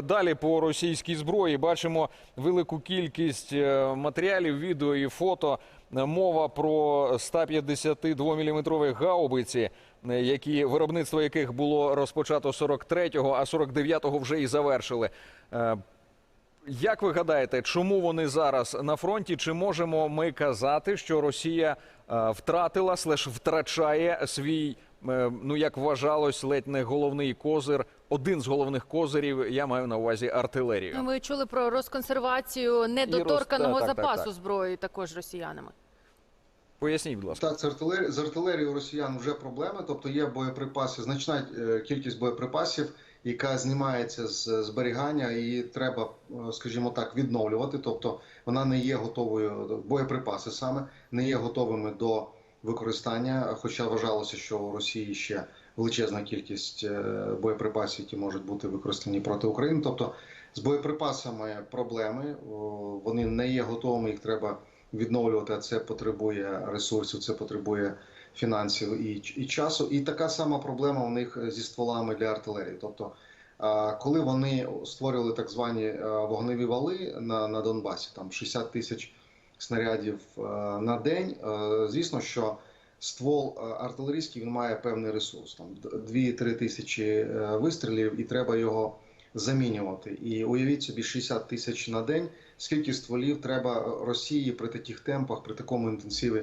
Далі по російській зброї бачимо велику кількість е, матеріалів, відео і фото. Е, Мова про 152-мм гаубиці, е, які виробництво яких було розпочато 43-го, а 49-го вже і завершили. Е, Як ви гадаєте, чому вони зараз на фронті? Чи можемо ми казати, що Росія е, втратила слеш втрачає свій, е, ну як вважалось, ледь не головний козир, один з головних козирів, я маю на увазі артилерію. Ми чули про розконсервацію недоторканого так, так, запасу так. зброї також росіянами. Поясніть, будь ласка. Так, з артилерії з артилерією росіян вже проблеми, тобто є боєприпаси, значна е, кількість боєприпасів, яка знімається з зберігання, і треба, е, скажімо так, відновлювати. Тобто вона не є готовою боєприпаси саме не є готовими до використання. Хоча вважалося, що у Росії ще величезна кількість е, боєприпасів, які можуть бути використані проти України. Тобто з боєприпасами проблеми, вони не є готовими, їх треба відновлювати. а Це потребує ресурсів, це потребує фінансів і, і часу. І така сама проблема у них зі стволами для артилерії. Тобто, коли вони створювали так звані вогневі вали на, на Донбасі, там 60 тисяч снарядів на день, звісно, що ствол артилерійський він має певний ресурс, там 2-3 тисячі е, вистрілів, і треба його замінювати. І уявіть собі 60 тисяч на день. Скільки стволів треба Росії при таких темпах, при такому інтенсиві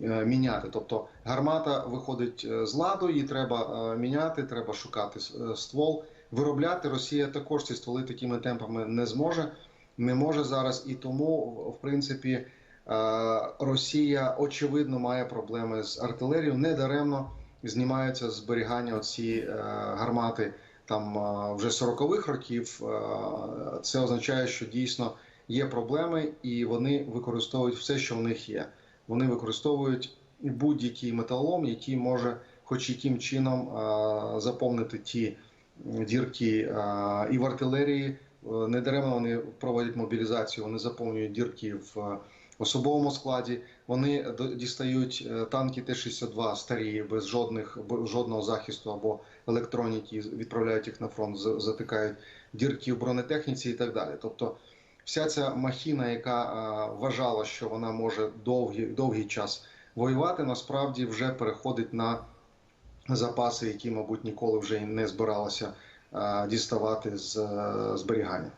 е, міняти? Тобто гармата виходить е, з ладу, її треба е, міняти, треба шукати е, ствол. Виробляти Росія також ці стволи такими темпами не зможе, не може зараз. І тому, в принципі, е, Росія очевидно має проблеми з артилерією. Недаремно знімаються зберігання оці е, гармати там е, вже 40-х років. Це означає, що дійсно є проблеми, і вони використовують все, що в них є. Вони використовують будь-який металолом, який може, хоч яким чином, заповнити ті дірки і в артилерії. Е, Недаремно вони проводять мобілізацію, вони заповнюють дірки в е, особовому складі. Вони дістають е, танки Т-62 старі, без жодних жодного захисту або електроніки, відправляють їх на фронт, затикають дірки в бронетехніці і так далі. Тобто, вся ця махіна, яка вважала, що вона може довгий, довгий час воювати, насправді вже переходить на запаси, які, мабуть, ніколи вже не збиралося е, діставати з е, зберігання.